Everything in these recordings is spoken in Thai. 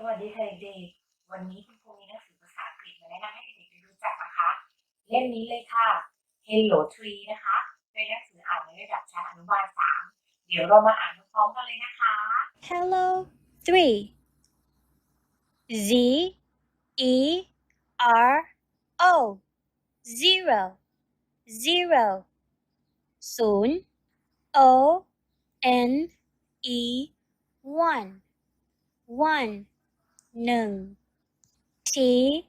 สวัสดีค่ะเด็กๆ วันนี้คุณครูมีหนังสือภาษาอังกฤษมาแนะนำให้เด็กๆได้รู้จักนะคะ เล่มนี้เลยค่ะ Hello Tree นะคะ เป็นหนังสืออ่านในระดับชั้นอนุบาลสามเดี๋ยวเรามาอ่านพร้อมๆกันเลยนะคะ Hello 3 Z E R O zero zero ศูนย์ O N E one one no T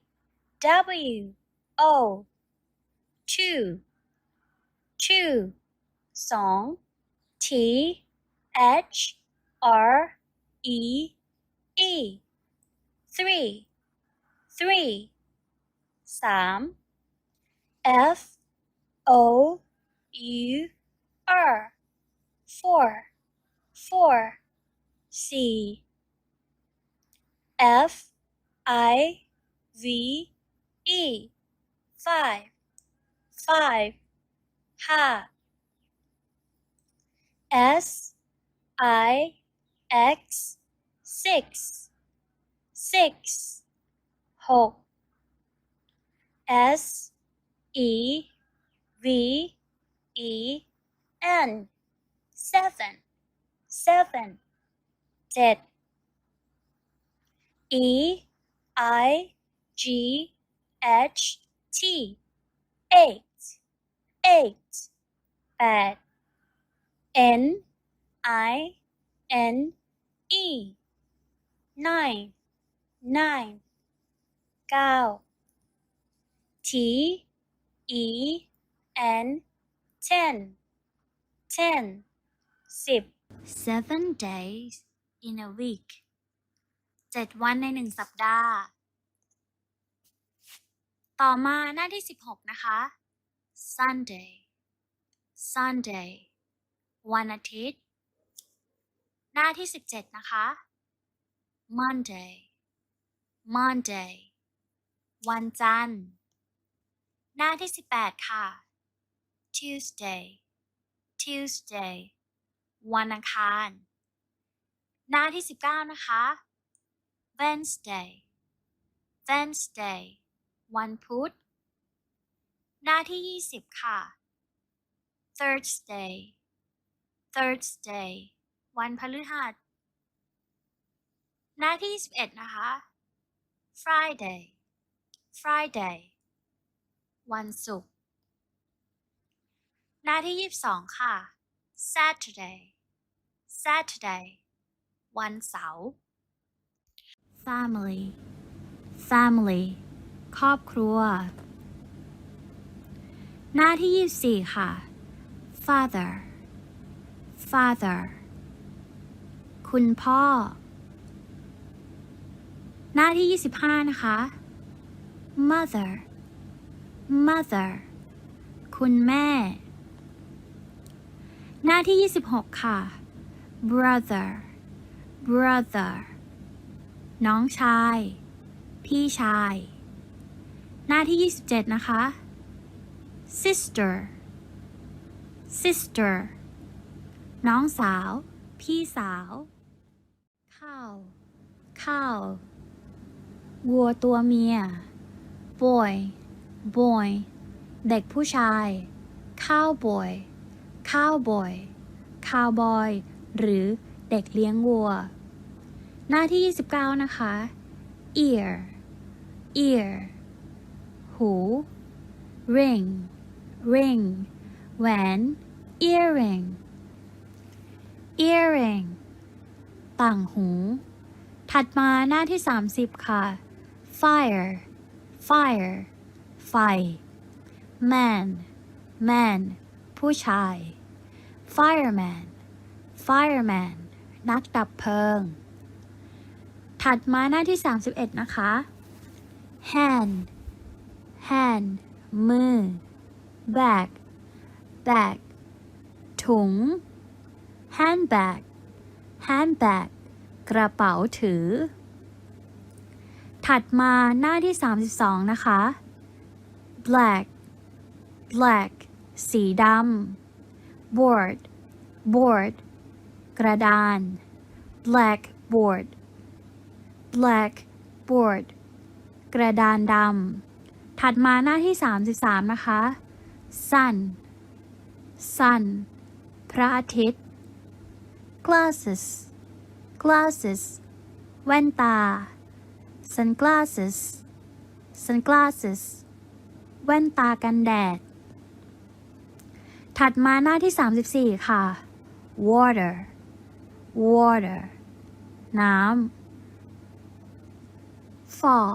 W O two two song T H R E E three three 3 F O U R four four C F I V E. Five. Five. Ha. S I X six. Six. Ho. S E V E N. Seven. Seven. Dead. E I G H T. Eight. Eight. Bed. N I N E. Nine. Nine. Gao. T E N. Ten. Ten. Sip. Seven days in a week. เจ็ดวันในหนึ่งสัปดาห์ ต่อมาหน้าที่สิบหกนะคะ Sunday Sunday วันอาทิตย์ หน้าที่สิบเจ็ดนะคะ Monday Monday วันจันทร์ หน้าที่สิบแปดค่ะ Tuesday Tuesday วันอังคาร หน้าที่สิบเก้านะคะ Wednesday Wednesday วันพุธ หน้าที่ยี่สิบค่ะ Thursday Thursday วันพฤหัส หน้าที่สิบเอ็ดนะคะ Friday Friday วันศุกร์ หน้าที่ยี่สิบสองค่ะ Saturday Saturday วันเสาร์ Family Family ครอบครัว หน้าที่ยี่สี่ค่ะ Father Father คุณพ่อ หน้าที่ยี่สิบห้านะคะ Mother Mother คุณแม่ หน้าที่ยี่สิบหกค่ะ Brother Brother น้องชาย พี่ชาย หน้าที่ยี่สิบเจ็ดนะคะ Sister Sister น้องสาว พี่สาวข้าวข้าววัวตัวเมีย boy boy เด็กผู้ชาย cowboy cowboy cowboy หรือเด็กเลี้ยงวัว หน้าที่ 29 นะคะ ear ear หู ring ring แหวน earring earring ต่างหู ถัดมาหน้าที่ 30 ค่ะ fire fire ไฟ man man ผู้ชาย fireman fireman นักดับเพลิง ถัดมาหน้าที่ 31 นะคะ hand hand มือ bag bag ถุง handbag handbag กระเป๋าถือ ถัดมาหน้าที่ 32 นะคะ black black สีดำ board board กระดาน blackboard blackboard กระดานดำ ถัดมาหน้าที่ 33 นะคะ sun sun พระอาทิตย์ glasses glasses แว่นตา sunglasses sunglasses แว่นตากันแดด ถัดมาหน้าที่ 34 ค่ะ water water น้ำ fall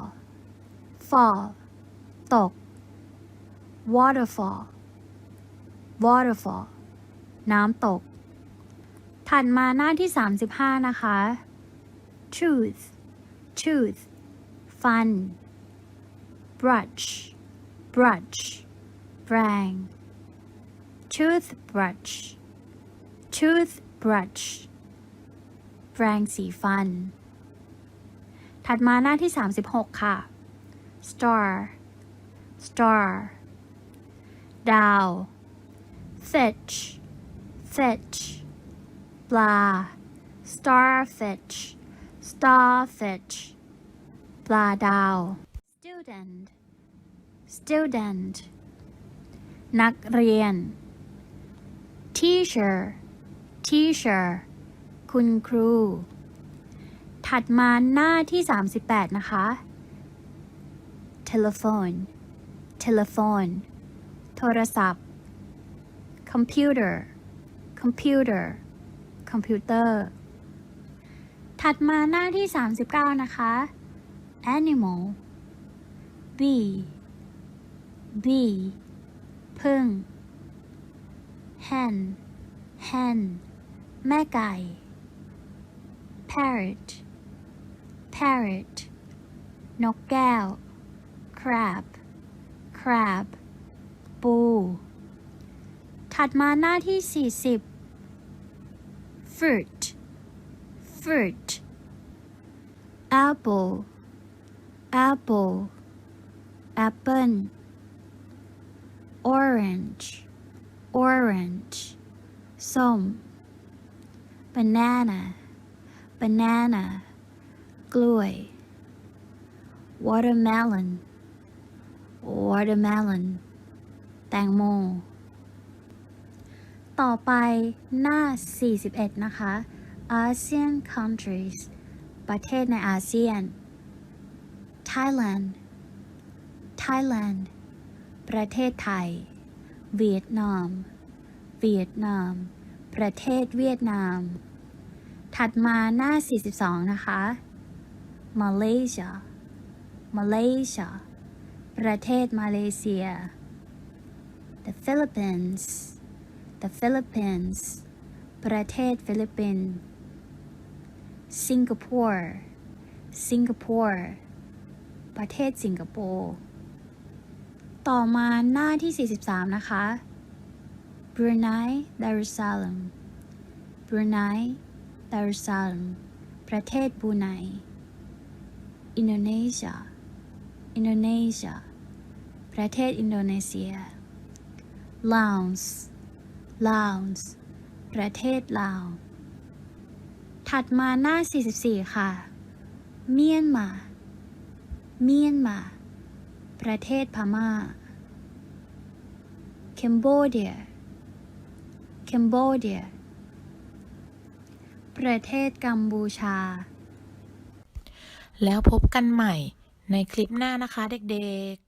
fall ตก waterfall waterfall น้ำตก ถัดมาหน้าที่ 35 นะคะ tooth tooth ฟัน brush brush แปรง toothbrush toothbrush แปรงสีฟัน ถัดมาหน้าที่ 36 ค่ะ star star ดาว fish fish ปลา starfish starfish ปลาดาว student student นักเรียน teacher teacher คุณครู ถัดมาหน้าที่ 38 นะคะ telephone telephone โทรศัพท์ computer computer คอมพิวเตอร์ถัดมาหน้าที่ 39 นะคะ animal bee bee พึ่ง hen hen แม่ไก่ parrot parrot นกแก้ว crab crab ปู ถัดมาหน้าที่ 40 fruit fruit apple apple apple orange orange ส้ม banana banana กล้วย watermelon watermelon แตงโม ต่อไปหน้า 41 นะคะ ASEAN countries ประเทศในอาเซียน Thailand Thailand ประเทศไทย เวียดนาม เวียดนาม ประเทศเวียดนาม ถัดมาหน้า 42 นะคะ Malaysia Malaysia ประเทศมาเลเซีย The Philippines The Philippines ประเทศฟิลิปปินส์ Singapore Singapore ประเทศสิงคโปร์ ต่อมาหน้าที่ 43 นะคะ Brunei Darussalam Brunei Darussalam ประเทศบูไน Indonesia Indonesia ประเทศอินโดนีเซีย Laos Laos ประเทศลาว ถัดมาหน้า 44 ค่ะ เมียนมา เมียนมา ประเทศพม่า Cambodia Cambodia ประเทศกัมพูชา แล้วพบกันใหม่ในคลิปหน้านะคะเด็กๆ